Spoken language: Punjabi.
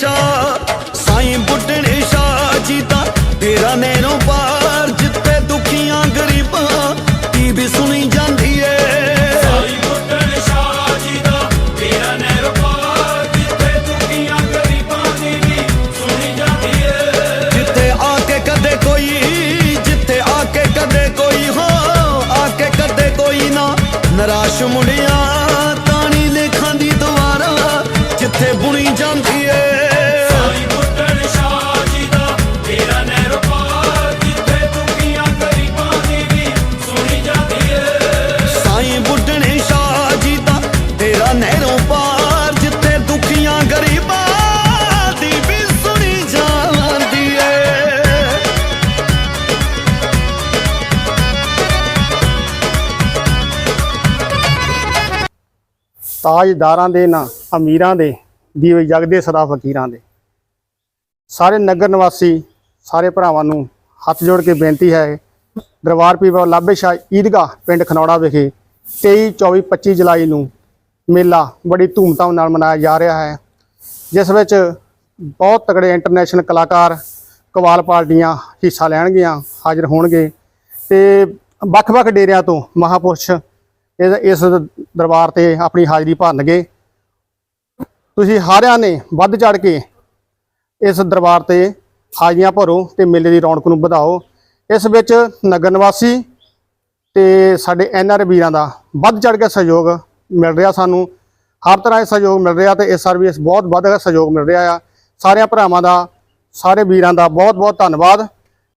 ਸ਼ਾ, ਸਾਈਂ ਬੁੱਢਣੇ ਜੀ ਦਾ ਤੇਰਾ ਨੈਣੋ ਪਾਰ ਦੁਖੀਆਂ ਗਰੀਬਾਂ ਦੀ ਵੀ ਸੁਣੀ ਜਾਂਦੀ ਏ। ਸਾਈਂ ਆ ਕੇ ਕਦੇ ਕੋਈ ਜਿੱਤੇ ਆ ਕੇ ਕਦੇ ਕੋਈ, ਹੋ, ਆ ਕੇ ਕਦੇ ਕੋਈ ਨਾ, ਨਰਾਸ਼ ਮੁੰਡਿਆਂ ਤਾਜਦਾਰਾਂ ਦੇ ਨਾ, ਅਮੀਰਾਂ ਦੇ ਦੀਵੇ ਜਗਦੇ ਸਦਾ ਫਕੀਰਾਂ ਦੇ। ਸਾਰੇ ਨਗਰ ਨਿਵਾਸੀ, ਸਾਰੇ ਭਰਾਵਾਂ ਨੂੰ ਹੱਥ ਜੋੜ ਕੇ ਬੇਨਤੀ ਹੈ, ਦਰਬਾਰ ਪੀਰ ਬਾਬਾ ਸ਼ਾਹ ਈਦਗਾਹ ਪਿੰਡ ਖਨੌੜਾ ਵਿਖੇ 23 24 25 ਜੁਲਾਈ ਨੂੰ ਮੇਲਾ ਬੜੀ ਧੂਮਧਾਮ ਨਾਲ ਮਨਾਇਆ ਜਾ ਰਿਹਾ ਹੈ, ਜਿਸ ਵਿੱਚ ਬਹੁਤ ਤਕੜੇ ਇੰਟਰਨੈਸ਼ਨਲ ਕਲਾਕਾਰ ਕਵਾਲ ਪਾਰਟੀਆਂ ਹਿੱਸਾ ਲੈਣਗੀਆਂ, ਹਾਜ਼ਰ ਹੋਣਗੇ ਤੇ ਵੱਖ-ਵੱਖ ਡੇਰਿਆਂ ਤੋਂ ਮਹਾਪੁਰਸ਼ ਇਸ ਇਸ ਦਰਬਾਰ ਤੇ ਆਪਣੀ ਹਾਜ਼ਰੀ ਭਰਨਗੇ। ਤੁਸੀਂ ਸਾਰਿਆਂ ਨੇ ਵੱਧ ਚੜ ਕੇ ਇਸ ਦਰਬਾਰ ਤੇ ਹਾਜ਼ਰੀਆਂ ਭਰੋ ਤੇ ਮੇਲੇ ਦੀ ਰੌਣਕ ਨੂੰ ਵਧਾਓ। ਇਸ ਵਿੱਚ ਨਗਰ ਨਿਵਾਸੀ ਤੇ ਸਾਡੇ ਐਨਆਰ ਵੀਰਾਂ ਦਾ ਵੱਧ ਚੜ ਕੇ ਸਹਿਯੋਗ ਮਿਲ ਰਿਹਾ ਸਾਨੂੰ। ਹਰ ਤਰ੍ਹਾਂ ਦਾ ਸਹਿਯੋਗ ਮਿਲ ਰਿਹਾ ਤੇ ਇਸ ਸਰਵਿਸ ਬਹੁਤ ਵੱਧ ਸਹਿਯੋਗ ਮਿਲ ਰਿਹਾ ਆ। ਸਾਰਿਆਂ ਭਰਾਵਾਂ ਦਾ, ਸਾਰੇ ਵੀਰਾਂ ਦਾ ਬਹੁਤ ਬਹੁਤ ਧੰਨਵਾਦ।